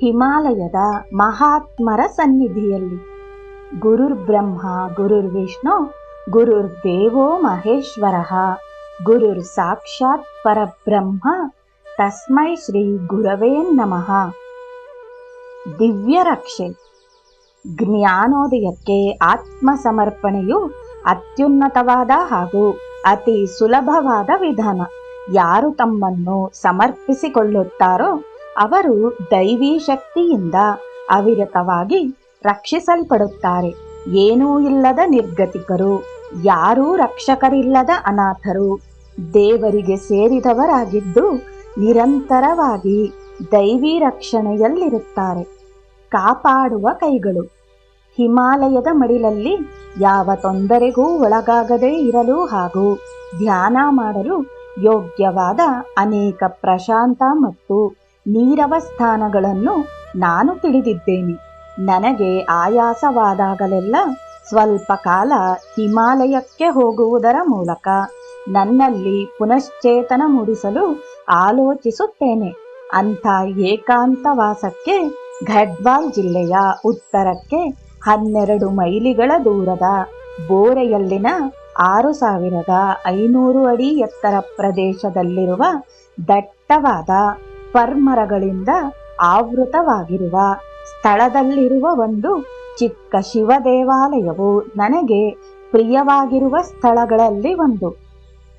ಹಿಮಾಲಯದ ಮಹಾತ್ಮರ ಸನ್ನಿಧಿಯಲ್ಲಿ. ಗುರುರ್ ಬ್ರಹ್ಮ ಗುರುರ್ ವಿಷ್ಣು ಗುರುರ್ ದೇವೋ ಮಹೇಶ್ವರ ಗುರುರ್ ಸಾಕ್ಷಾತ್ ಪರಬ್ರಹ್ಮ, ತಸ್ಮೈ ಶ್ರೀ ಗುರವೇ ನಮಃ. ದಿವ್ಯ ರಕ್ಷೆ ಜ್ಞಾನೋದಯಕ್ಕೆ ಆತ್ಮ ಸಮರ್ಪಣೆಯು ಅತ್ಯುನ್ನತವಾದ ಹಾಗೂ ಅತಿ ಸುಲಭವಾದ ವಿಧಾನ. ಯಾರು ತಮ್ಮನ್ನು ಸಮರ್ಪಿಸಿಕೊಳ್ಳುತ್ತಾರೋ ಅವರು ದೈವಿ ಶಕ್ತಿಯಿಂದ ಅವಿರತವಾಗಿ ರಕ್ಷಿಸಲ್ಪಡುತ್ತಾರೆ. ಏನೂ ಇಲ್ಲದ ನಿರ್ಗತಿಕರು, ಯಾರೂ ರಕ್ಷಕರಿಲ್ಲದ ಅನಾಥರು, ದೇವರಿಗೆ ಸೇರಿದವರಾಗಿದ್ದು ನಿರಂತರವಾಗಿ ದೈವಿ ರಕ್ಷಣೆಯಲ್ಲಿರುತ್ತಾರೆ. ಕಾಪಾಡುವ ಕೈಗಳು. ಹಿಮಾಲಯದ ಮಡಿಲಲ್ಲಿ ಯಾವ ತೊಂದರೆಗೂ ಒಳಗಾಗದೇ ಇರಲು ಹಾಗೂ ಧ್ಯಾನ ಮಾಡಲು ಯೋಗ್ಯವಾದ ಅನೇಕ ಪ್ರಶಾಂತ ಮತ್ತು ನೀರವ ಸ್ಥಾನಗಳನ್ನು ನಾನು ತಿಳಿದಿದ್ದೇನೆ. ನನಗೆ ಆಯಾಸವಾದಾಗಲೆಲ್ಲ ಸ್ವಲ್ಪ ಕಾಲ ಹಿಮಾಲಯಕ್ಕೆ ಹೋಗುವುದರ ಮೂಲಕ ನನ್ನಲ್ಲಿ ಪುನಶ್ಚೇತನ ಮೂಡಿಸಲು ಆಲೋಚಿಸುತ್ತೇನೆ. ಅಂಥ ಏಕಾಂತವಾಸಕ್ಕೆ ಘಡ್ವಾಲ್ ಜಿಲ್ಲೆಯ ಉತ್ತರಕ್ಕೆ ಹನ್ನೆರಡು ಮೈಲಿಗಳ ದೂರದ ಬೋರೆಯಲ್ಲಿನ ಆರು ಸಾವಿರದ ಐನೂರು ಅಡಿ ಎತ್ತರ ಪ್ರದೇಶದಲ್ಲಿರುವ ದಟ್ಟವಾದ ಪರ್ಮರಗಳಿಂದ ಆವೃತವಾಗಿರುವ ಸ್ಥಳದಲ್ಲಿರುವ ಒಂದು ಚಿಕ್ಕ ಶಿವ ದೇವಾಲಯವು ನನಗೆ ಪ್ರಿಯವಾಗಿರುವ ಸ್ಥಳಗಳಲ್ಲಿ ಒಂದು.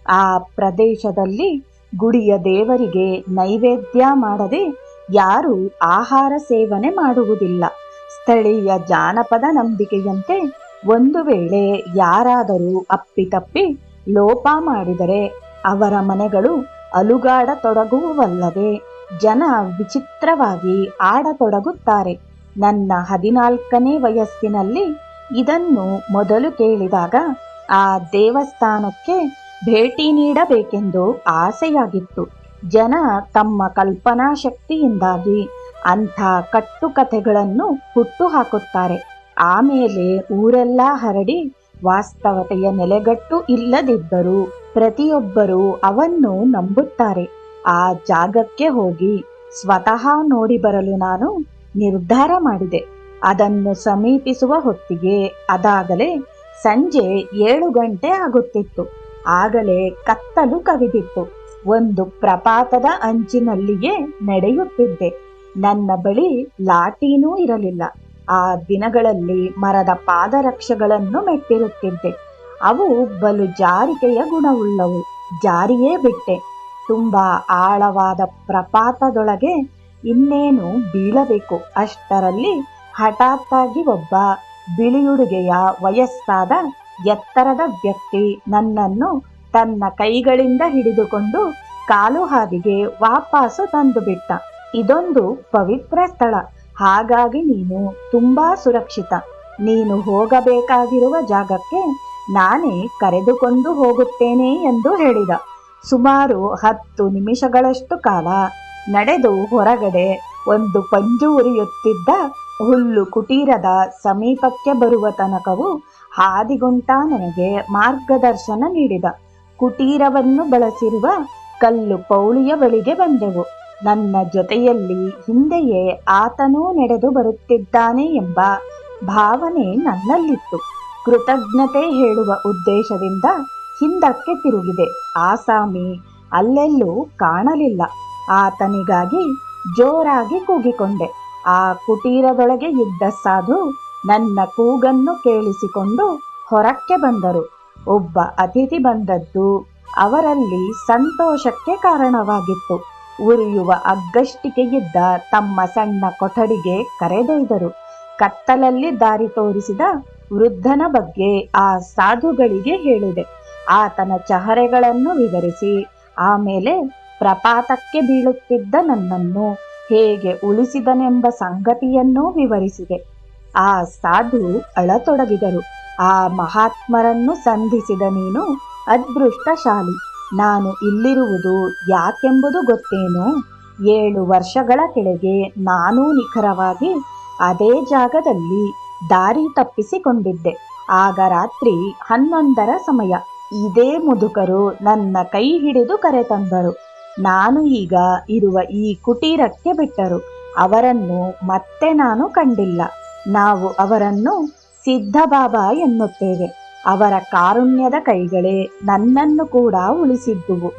ಆ ಪ್ರದೇಶದಲ್ಲಿ ಗುಡಿಯ ದೇವರಿಗೆ ನೈವೇದ್ಯ ಮಾಡದೆ ಯಾರೂ ಆಹಾರ ಸೇವನೆ ಮಾಡುವುದಿಲ್ಲ. ಸ್ಥಳೀಯ ಜಾನಪದ ನಂಬಿಕೆಯಂತೆ ಒಂದು ವೇಳೆ ಯಾರಾದರೂ ಅಪ್ಪಿತಪ್ಪಿ ಲೋಪ ಮಾಡಿದರೆ ಅವರ ಮನೆಗಳು ಅಲುಗಾಡತೊಡಗುವಲ್ಲದೆ ಜನ ವಿಚಿತ್ರವಾಗಿ ಆಡತೊಡಗುತ್ತಾರೆ. ನನ್ನ ಹದಿನಾಲ್ಕನೇ ವಯಸ್ಸಿನಲ್ಲಿ ಇದನ್ನು ಮೊದಲು ಕೇಳಿದಾಗ ಆ ದೇವಸ್ಥಾನಕ್ಕೆ ಭೇಟಿ ನೀಡಬೇಕೆಂದು ಆಸೆಯಾಗಿತ್ತು. ಜನ ತಮ್ಮ ಕಲ್ಪನಾ ಶಕ್ತಿಯಿಂದಾಗಿ ಅಂಥ ಕಟ್ಟುಕಥೆಗಳನ್ನು ಹುಟ್ಟುಹಾಕುತ್ತಾರೆ. ಆಮೇಲೆ ಊರೆಲ್ಲ ಹರಡಿ ವಾಸ್ತವತೆಯ ನೆಲೆಗಟ್ಟು ಇಲ್ಲದಿದ್ದರೂ ಪ್ರತಿಯೊಬ್ಬರೂ ಅವನ್ನು ನಂಬುತ್ತಾರೆ. ಆ ಜಾಗಕ್ಕೆ ಹೋಗಿ ಸ್ವತಃ ನೋಡಿ ಬರಲು ನಾನು ನಿರ್ಧಾರ ಮಾಡಿದೆ. ಅದನ್ನು ಸಮೀಪಿಸುವ ಹೊತ್ತಿಗೆ ಅದಾಗಲೇ ಸಂಜೆ ಏಳು ಗಂಟೆ ಆಗುತ್ತಿತ್ತು. ಆಗಲೇ ಕತ್ತಲು ಕವಿದಿತ್ತು. ಒಂದು ಪ್ರಪಾತದ ಅಂಚಿನಲ್ಲಿಯೇ ನಡೆಯುತ್ತಿದ್ದೆ. ನನ್ನ ಬಳಿ ಲಾಟೀನೂ ಇರಲಿಲ್ಲ. ಆ ದಿನಗಳಲ್ಲಿ ಮರದ ಪಾದರಕ್ಷೆಗಳನ್ನು ಮೆಟ್ಟಿರುತ್ತಿದ್ದೆ. ಅವು ಬಲು ಜಾರಿಕೆಯ ಗುಣವುಳ್ಳವು. ಜಾರಿಯೇ ಬಿಟ್ಟೆ. ತುಂಬಾ ಆಳವಾದ ಪ್ರಪಾತದೊಳಗೆ ಇನ್ನೇನು ಬೀಳಬೇಕು ಅಷ್ಟರಲ್ಲಿ ಹಠಾತ್ತಾಗಿ ಒಬ್ಬ ಬಿಳಿಯುಡುಗೆಯ ವಯಸ್ಸಾದ ಎತ್ತರದ ವ್ಯಕ್ತಿ ನನ್ನನ್ನು ತನ್ನ ಕೈಗಳಿಂದ ಹಿಡಿದುಕೊಂಡು ಕಾಲು ಹಾದಿಗೆ ವಾಪಾಸು ತಂದು ಬಿಟ್ಟ ಇದೊಂದು ಪವಿತ್ರ ಸ್ಥಳ. ಹಾಗಾಗಿ ನೀನು ತುಂಬಾ ಸುರಕ್ಷಿತ. ನೀನು ಹೋಗಬೇಕಾಗಿರುವ ಜಾಗಕ್ಕೆ ನಾನೇ ಕರೆದುಕೊಂಡು ಹೋಗುತ್ತೇನೆ ಎಂದು ಹೇಳಿದ. ಸುಮಾರು ಹತ್ತು ನಿಮಿಷಗಳಷ್ಟು ಕಾಲ ನಡೆದು ಹೊರಗಡೆ ಒಂದು ಪಂಜು ಉರಿಯುತ್ತಿದ್ದ ಹುಲ್ಲು ಕುಟೀರದ ಸಮೀಪಕ್ಕೆ ಬರುವ ತನಕವು ಹಾದಿಗುಂಟ ನನಗೆ ಮಾರ್ಗದರ್ಶನ ನೀಡಿದ. ಕುಟೀರವನ್ನು ಬಳಸಿರುವ ಕಲ್ಲು ಪೌಳಿಯ ಬಳಿಗೆ ಬಂದೆವು. ನನ್ನ ಜೊತೆಯಲ್ಲಿ ಹಿಂದೆಯೇ ಆತನೂ ನಡೆದು ಬರುತ್ತಿದ್ದಾನೆ ಎಂಬ ಭಾವನೆ ನನ್ನಲ್ಲಿತ್ತು. ಕೃತಜ್ಞತೆ ಹೇಳುವ ಉದ್ದೇಶದಿಂದ ಹಿಂದಕ್ಕೆ ತಿರುಗಿದೆ. ಆಸಾಮಿ ಅಲ್ಲೆಲ್ಲೂ ಕಾಣಲಿಲ್ಲ. ಆತನಿಗಾಗಿ ಜೋರಾಗಿ ಕೂಗಿಕೊಂಡೆ. ಆ ಕುಟೀರದೊಳಗೆ ಇದ್ದ ಸಾಧು ನನ್ನ ಕೂಗನ್ನು ಕೇಳಿಸಿಕೊಂಡು ಹೊರಕ್ಕೆ ಬಂದರು. ಒಬ್ಬ ಅತಿಥಿ ಬಂದದ್ದು ಅವರಲ್ಲಿ ಸಂತೋಷಕ್ಕೆ ಕಾರಣವಾಗಿತ್ತು. ಉರಿಯುವ ಅಗ್ಗಷ್ಟಿಕೆಯಿದ್ದ ತಮ್ಮ ಸಣ್ಣ ಕೊಠಡಿಗೆ ಕರೆದೊಯ್ದರು. ಕತ್ತಲಲ್ಲಿ ದಾರಿ ತೋರಿಸಿದ ವೃದ್ಧನ ಬಗ್ಗೆ ಆ ಸಾಧುಗಳಿಗೆ ಹೇಳಿದೆ. ಆತನ ಚಹರೆಗಳನ್ನು ವಿವರಿಸಿ, ಆಮೇಲೆ ಪ್ರಪಾತಕ್ಕೆ ಬೀಳುತ್ತಿದ್ದ ನನ್ನನ್ನು ಹೇಗೆ ಉಳಿಸಿದನೆಂಬ ಸಂಗತಿಯನ್ನೂ ವಿವರಿಸಿದೆ. ಆ ಸಾಧು ಅಳತೊಡಗಿದರು. ಆ ಮಹಾತ್ಮರನ್ನು ಸಂಧಿಸಿದ ನೀನು ಅದೃಷ್ಟಶಾಲಿ. ನಾನು ಇಲ್ಲಿರುವುದು ಯಾಕೆಂಬುದು ಗೊತ್ತೇನು? ಏಳು ವರ್ಷಗಳ ಕೆಳಗೆ ನಾನೂ ನಿಖರವಾಗಿ ಅದೇ ಜಾಗದಲ್ಲಿ ದಾರಿ ತಪ್ಪಿಸಿಕೊಂಡಿದ್ದೆ. ಆಗ ರಾತ್ರಿ ಹನ್ನೊಂದರ ಸಮಯ. ಇದೇ ಮುದುಕರು ನನ್ನ ಕೈ ಹಿಡಿದು ಕರೆತಂದರು. ನಾನು ಈಗ ಇರುವ ಈ ಕುಟೀರಕ್ಕೆ ಬಿಟ್ಟರು. ಅವರನ್ನು ಮತ್ತೆ ನಾನು ಕಂಡಿಲ್ಲ. ನಾವು ಅವರನ್ನು ಸಿದ್ಧಬಾಬಾ ಎನ್ನುತ್ತೇವೆ. ಅವರ ಕಾರುಣ್ಯದ ಕೈಗಳೇ ನನ್ನನ್ನು ಕೂಡ ಉಳಿಸಿದ್ದುವು.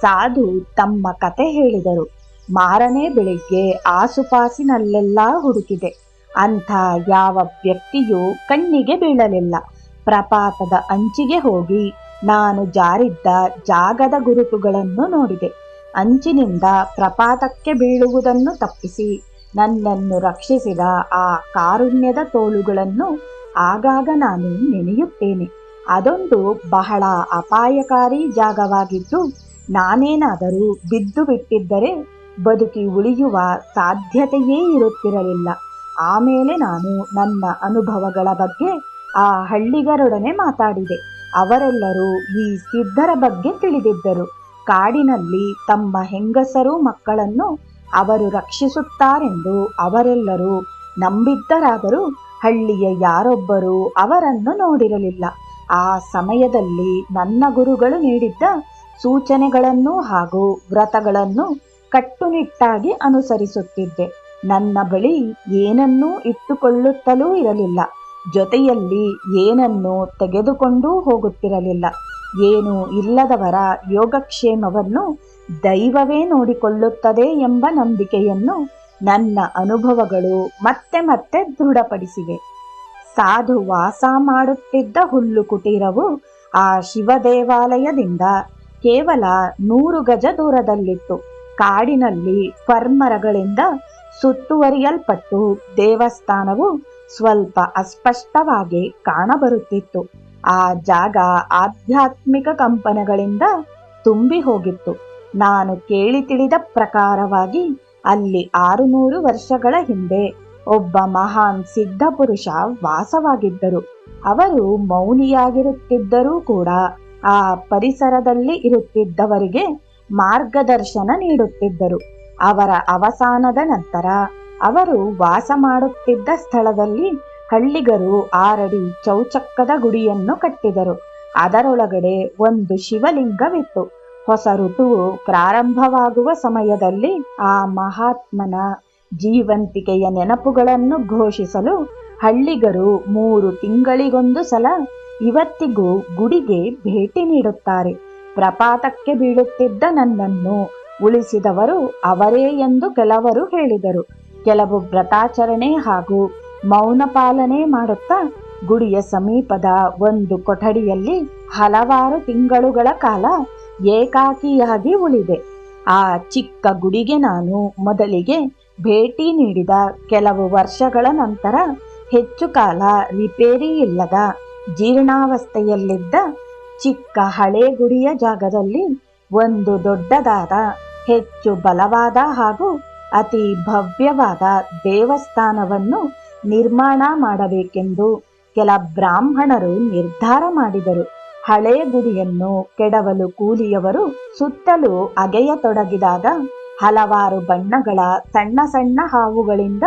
ಸಾಧು ತಮ್ಮ ಕತೆ ಹೇಳಿದರು. ಮಾರನೇ ಬೆಳಿಗ್ಗೆ ಆಸುಪಾಸಿನಲ್ಲೆಲ್ಲ ಹುಡುಕಿದೆ. ಅಂಥ ಯಾವ ವ್ಯಕ್ತಿಯೂ ಕಣ್ಣಿಗೆ ಬೀಳಲಿಲ್ಲ. ಪ್ರಪಾತದ ಅಂಚಿಗೆ ಹೋಗಿ ನಾನು ಜಾರಿದ್ದ ಜಾಗದ ಗುರುತುಗಳನ್ನು ನೋಡಿದೆ. ಅಂಚಿನಿಂದ ಪ್ರಪಾತಕ್ಕೆ ಬೀಳುವುದನ್ನು ತಪ್ಪಿಸಿ ನನ್ನನ್ನು ರಕ್ಷಿಸಿದ ಆ ಕಾರುಣ್ಯದ ತೋಳುಗಳನ್ನು ಆಗಾಗ ನಾನು ನೆನೆಯುತ್ತೇನೆ. ಅದೊಂದು ಬಹಳ ಅಪಾಯಕಾರಿ ಜಾಗವಾಗಿದ್ದು, ನಾನೇನಾದರೂ ಬಿದ್ದು ಬಿಟ್ಟಿದ್ದರೆ ಬದುಕಿ ಉಳಿಯುವ ಸಾಧ್ಯತೆಯೇ ಇರುತ್ತಿರಲಿಲ್ಲ. ಆಮೇಲೆ ನಾನು ನನ್ನ ಅನುಭವಗಳ ಬಗ್ಗೆ ಆ ಹಳ್ಳಿಗರೊಡನೆ ಮಾತಾಡಿದೆ. ಅವರೆಲ್ಲರೂ ಈ ಸಿದ್ಧರ ಬಗ್ಗೆ ತಿಳಿದಿದ್ದರು. ಕಾಡಿನಲ್ಲಿ ತಮ್ಮ ಹೆಂಗಸರು ಮಕ್ಕಳನ್ನು ಅವರು ರಕ್ಷಿಸುತ್ತಾರೆಂದು ಅವರೆಲ್ಲರೂ ನಂಬಿದ್ದರಾದರೂ ಹಳ್ಳಿಯ ಯಾರೊಬ್ಬರೂ ಅವರನ್ನು ನೋಡಿರಲಿಲ್ಲ. ಆ ಸಮಯದಲ್ಲಿ ನನ್ನ ಗುರುಗಳು ನೀಡಿದ್ದ ಸೂಚನೆಗಳನ್ನು ಹಾಗೂ ವ್ರತಗಳನ್ನು ಕಟ್ಟುನಿಟ್ಟಾಗಿ ಅನುಸರಿಸುತ್ತಿದ್ದೆ. ನನ್ನ ಬಳಿ ಏನನ್ನೂ ಇಟ್ಟುಕೊಳ್ಳುತ್ತಲೂ ಇರಲಿಲ್ಲ. ಜೊತೆಯಲ್ಲಿ ಏನನ್ನು ತೆಗೆದುಕೊಂಡೂ ಹೋಗುತ್ತಿರಲಿಲ್ಲ. ಏನು ಇಲ್ಲದವರ ಯೋಗಕ್ಷೇಮವನ್ನು ದೈವವೇ ನೋಡಿಕೊಳ್ಳುತ್ತದೆ ಎಂಬ ನಂಬಿಕೆಯನ್ನು ನನ್ನ ಅನುಭವಗಳು ಮತ್ತೆ ಮತ್ತೆ ದೃಢಪಡಿಸಿವೆ. ಸಾಧು ವಾಸ ಮಾಡುತ್ತಿದ್ದ ಹುಲ್ಲು ಕುಟೀರವು ಆ ಶಿವ ದೇವಾಲಯದಿಂದ ಕೇವಲ ನೂರು ಗಜ ದೂರದಲ್ಲಿತ್ತು. ಕಾಡಿನಲ್ಲಿ ಫರ್ಮರಗಳಿಂದ ಸುತ್ತುವರಿಯಲ್ಪಟ್ಟು ದೇವಸ್ಥಾನವು ಸ್ವಲ್ಪ ಅಸ್ಪಷ್ಟವಾಗಿ ಕಾಣಬರುತ್ತಿತ್ತು. ಆ ಜಾಗ ಆಧ್ಯಾತ್ಮಿಕ ಕಂಪನಗಳಿಂದ ತುಂಬಿ ಹೋಗಿತ್ತು. ನಾನು ಕೇಳಿ ತಿಳಿದ ಪ್ರಕಾರವಾಗಿ ಅಲ್ಲಿ ಆರುನೂರು ವರ್ಷಗಳ ಹಿಂದೆ ಒಬ್ಬ ಮಹಾನ್ ಸಿದ್ಧ ಪುರುಷ ವಾಸವಾಗಿದ್ದರು. ಅವರು ಮೌನಿಯಾಗಿರುತ್ತಿದ್ದರೂ ಕೂಡ ಆ ಪರಿಸರದಲ್ಲಿ ಇರುತ್ತಿದ್ದವರಿಗೆ ಮಾರ್ಗದರ್ಶನ ನೀಡುತ್ತಿದ್ದರು. ಅವರ ಅವಸಾನದ ನಂತರ ಅವರು ವಾಸ ಮಾಡುತ್ತಿದ್ದ ಸ್ಥಳದಲ್ಲಿ ಹಳ್ಳಿಗರು ಆರಡಿ ಚೌಚಕ್ಕದ ಗುಡಿಯನ್ನು ಕಟ್ಟಿದರು. ಅದರೊಳಗಡೆ ಒಂದು ಶಿವಲಿಂಗವಿತ್ತು. ಹೊಸ ಋತುವು ಪ್ರಾರಂಭವಾಗುವ ಸಮಯದಲ್ಲಿ ಆ ಮಹಾತ್ಮನ ಜೀವಂತಿಕೆಯ ನೆನಪುಗಳನ್ನು ಘೋಷಿಸಲು ಹಳ್ಳಿಗರು ಮೂರು ತಿಂಗಳಿಗೊಂದು ಸಲ ಇವತ್ತಿಗೂ ಗುಡಿಗೆ ಭೇಟಿ ನೀಡುತ್ತಾರೆ. ಪ್ರಪಾತಕ್ಕೆ ಬೀಳುತ್ತಿದ್ದ ನನ್ನನ್ನು ಉಳಿಸಿದವರು ಅವರೇ ಎಂದು ಕೆಲವರು ಹೇಳಿದರು. ಕೆಲವು ವ್ರತಾಚರಣೆ ಹಾಗೂ ಮೌನ ಪಾಲನೆ ಮಾಡುತ್ತಾ ಗುಡಿಯ ಸಮೀಪದ ಒಂದು ಕೊಠಡಿಯಲ್ಲಿ ಹಲವಾರು ತಿಂಗಳುಗಳ ಕಾಲ ಏಕಾಕಿಯಾಗಿ ಉಳಿದೆ. ಆ ಚಿಕ್ಕ ಗುಡಿಗೆ ನಾನು ಮೊದಲಿಗೆ ಭೇಟಿ ನೀಡಿದ ಕೆಲವು ವರ್ಷಗಳ ನಂತರ ಹೆಚ್ಚು ಕಾಲ ರಿಪೇರಿ ಇಲ್ಲದ ಜೀರ್ಣಾವಸ್ಥೆಯಲ್ಲಿದ್ದ ಚಿಕ್ಕ ಹಳೆ ಗುಡಿಯ ಜಾಗದಲ್ಲಿ ಒಂದು ದೊಡ್ಡದಾದ ಹೆಚ್ಚು ಬಲವಾದ ಹಾಗೂ ಅತಿ ಭವ್ಯವಾದ ದೇವಸ್ಥಾನವನ್ನು ನಿರ್ಮಾಣ ಮಾಡಬೇಕೆಂದು ಕೆಲ ಬ್ರಾಹ್ಮಣರು ನಿರ್ಧಾರ ಮಾಡಿದರು. ಹಳೆ ಗುಡಿಯನ್ನು ಕೆಡವಲು ಕೂಲಿಯವರು ಸುತ್ತಲೂ ಅಗೆಯತೊಡಗಿದಾಗ ಹಲವಾರು ಬಣ್ಣಗಳ ಸಣ್ಣ ಸಣ್ಣ ಹಾವುಗಳಿಂದ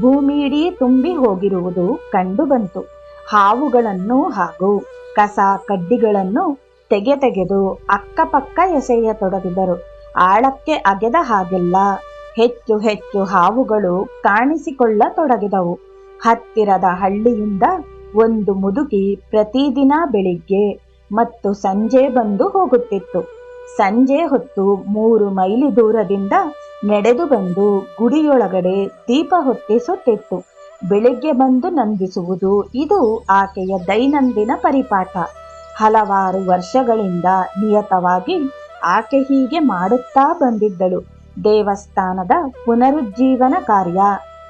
ಭೂಮಿಯಿಡೀ ತುಂಬಿ ಹೋಗಿರುವುದು ಕಂಡುಬಂತು. ಹಾವುಗಳನ್ನು ಹಾಗೂ ಕಸ ಕಡ್ಡಿಗಳನ್ನು ತೆಗೆ ತೆಗೆದು ಅಕ್ಕಪಕ್ಕ ಎಸೆಯತೊಡಗಿದರು. ಆಳಕ್ಕೆ ಅಗೆದ ಹಾಗೆಲ್ಲ ಹೆಚ್ಚು ಹೆಚ್ಚು ಹಾವುಗಳು ಕಾಣಿಸಿಕೊಳ್ಳತೊಡಗಿದವು. ಹತ್ತಿರದ ಹಳ್ಳಿಯಿಂದ ಒಂದು ಮುದುಕಿ ಪ್ರತಿದಿನ ಬೆಳಿಗ್ಗೆ ಮತ್ತು ಸಂಜೆ ಬಂದು ಹೋಗುತ್ತಿತ್ತು. ಸಂಜೆ ಹೊತ್ತು ಮೂರು ಮೈಲಿ ದೂರದಿಂದ ನಡೆದು ಬಂದು ಗುಡಿಯೊಳಗಡೆ ದೀಪ ಹೊತ್ತಿಸುತ್ತಿತ್ತು. ಬೆಳಿಗ್ಗೆ ಬಂದು ನಂದಿಸುವುದು ಇದು ಆಕೆಯ ದೈನಂದಿನ ಪರಿಪಾಠ. ಹಲವಾರು ವರ್ಷಗಳಿಂದ ನಿಯತವಾಗಿ ಆಕೆ ಹೀಗೆ ಮಾಡುತ್ತಾ ಬಂದಿದ್ದಳು. ದೇವಸ್ಥಾನದ ಪುನರುಜ್ಜೀವನ ಕಾರ್ಯ.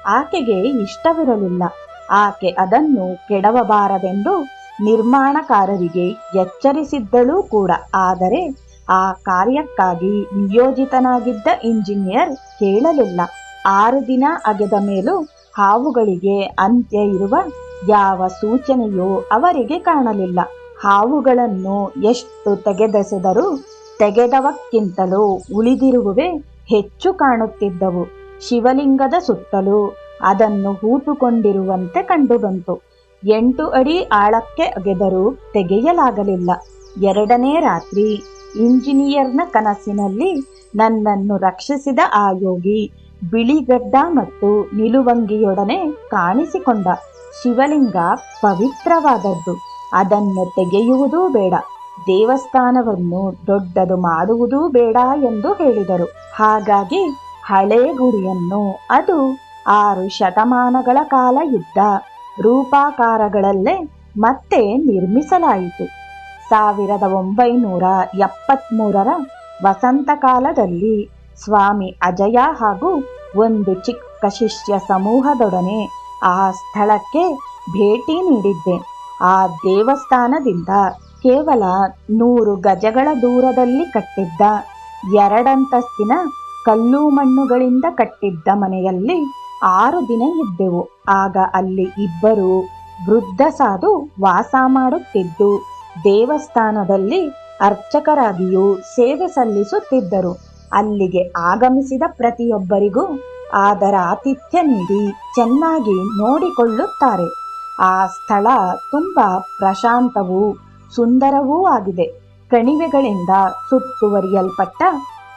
ಆಕೆಗೆ ಇಷ್ಟವಿರಲಿಲ್ಲ. ಆಕೆ ಅದನ್ನು ಕೆಡವಬಾರದೆಂದು ನಿರ್ಮಾಣಕಾರರಿಗೆ ಎಚ್ಚರಿಸಿದ್ದಳೂ ಕೂಡ. ಆದರೆ ಆ ಕಾರ್ಯಕ್ಕಾಗಿ ನಿಯೋಜಿತನಾಗಿದ್ದ ಇಂಜಿನಿಯರ್ ಕೇಳಲಿಲ್ಲ. ಆರು ದಿನ ಅಗೆದ ಮೇಲೂ ಹಾವುಗಳಿಗೆ ಅಂತ್ಯ ಇರುವ ಯಾವ ಸೂಚನೆಯೂ ಅವರಿಗೆ ಕಾಣಲಿಲ್ಲ. ಹಾವುಗಳನ್ನು ಎಷ್ಟು ತೆಗೆದೆಸೆದರೂ ತೆಗೆದವಕ್ಕಿಂತಲೂ ಉಳಿದಿರುವುವೇ ಹೆಚ್ಚು ಕಾಣುತ್ತಿದ್ದವು. ಶಿವಲಿಂಗದ ಸುತ್ತಲೂ ಅದನ್ನು ಹೂತುಕೊಂಡಿರುವಂತೆ ಕಂಡುಬಂತು. ಎಂಟು ಅಡಿ ಆಳಕ್ಕೆ ಅಗೆದರೂ ತೆಗೆಯಲಾಗಲಿಲ್ಲ. ಎರಡನೇ ರಾತ್ರಿ ಇಂಜಿನಿಯರ್ನ ಕನಸಿನಲ್ಲಿ ನನ್ನನ್ನು ರಕ್ಷಿಸಿದ ಆ ಯೋಗಿ ಬಿಳಿಗಡ್ಡ ಮತ್ತು ನಿಲುವಂಗಿಯೊಡನೆ ಕಾಣಿಸಿಕೊಂಡ. ಶಿವಲಿಂಗ ಪವಿತ್ರವಾದದ್ದು. ಅದನ್ನು ತೆಗೆಯುವುದೂ ಬೇಡ. ದೇವಸ್ಥಾನವನ್ನು ದೊಡ್ಡದು ಮಾಡುವುದೂ ಬೇಡ ಎಂದು ಹೇಳಿದರು. ಹಾಗಾಗಿ ಹಳೆ ಗುಡಿಯನ್ನು, ಅದು ಆರು ಶತಮಾನಗಳ ಕಾಲ ಇದ್ದ ರೂಪಾಕಾರಗಳಲ್ಲೇ ಮತ್ತೆ ನಿರ್ಮಿಸಲಾಯಿತು. ಸಾವಿರದ ಒಂಬೈನೂರ ವಸಂತ ಕಾಲದಲ್ಲಿ ಸ್ವಾಮಿ ಅಜಯ ಹಾಗೂ ಒಂದು ಚಿಕ್ಕ ಶಿಷ್ಯ ಸಮೂಹದೊಡನೆ ಆ ಸ್ಥಳಕ್ಕೆ ಭೇಟಿ ನೀಡಿದ್ದೆ. ಆ ದೇವಸ್ಥಾನದಿಂದ ಕೇವಲ ನೂರು ಗಜಗಳ ದೂರದಲ್ಲಿ ಕಟ್ಟಿದ್ದ ಎರಡಂತಸ್ತಿನ ಕಲ್ಲು ಮಣ್ಣುಗಳಿಂದ ಕಟ್ಟಿದ್ದ ಮನೆಯಲ್ಲಿ ಆರು ದಿನ ಇದ್ದೆವು. ಆಗ ಅಲ್ಲಿ ಇಬ್ಬರು ವೃದ್ಧ ಸಾಧು ವಾಸ ಮಾಡುತ್ತಿದ್ದು, ದೇವಸ್ಥಾನದಲ್ಲಿ ಅರ್ಚಕರಾಗಿಯೂ ಸೇವೆ ಸಲ್ಲಿಸುತ್ತಿದ್ದರು. ಅಲ್ಲಿಗೆ ಆಗಮಿಸಿದ ಪ್ರತಿಯೊಬ್ಬರಿಗೂ ಅದರ ಆತಿಥ್ಯ ನೀಡಿ ಚೆನ್ನಾಗಿ ನೋಡಿಕೊಳ್ಳುತ್ತಾರೆ. ಆ ಸ್ಥಳ ತುಂಬ ಪ್ರಶಾಂತವೂ ಸುಂದರವೂ ಆಗಿದೆ. ಕಣಿವೆಗಳಿಂದ ಸುತ್ತುವರಿಯಲ್ಪಟ್ಟ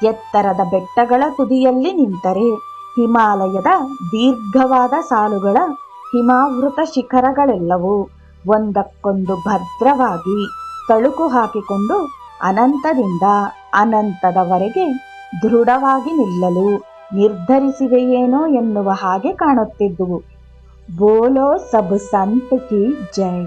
ಎತ್ತರದ ಬೆಟ್ಟಗಳ ತುದಿಯಲ್ಲಿ ನಿಂತರೆ ಹಿಮಾಲಯದ ದೀರ್ಘವಾದ ಸಾಲುಗಳ ಹಿಮಾವೃತ ಶಿಖರಗಳೆಲ್ಲವೂ ಒಂದಕ್ಕೊಂದು ಭದ್ರವಾಗಿ ತಳುಕು ಹಾಕಿಕೊಂಡು ಅನಂತದಿಂದ ಅನಂತದವರೆಗೆ ದೃಢವಾಗಿ ನಿಲ್ಲಲು ನಿರ್ಧರಿಸಿವೆಯೇನೋ ಎನ್ನುವ ಹಾಗೆ ಕಾಣುತ್ತಿದ್ದುವು. ಬೋಲೋ ಸಬ್ ಸಂತ್ ಕಿ ಜೈ.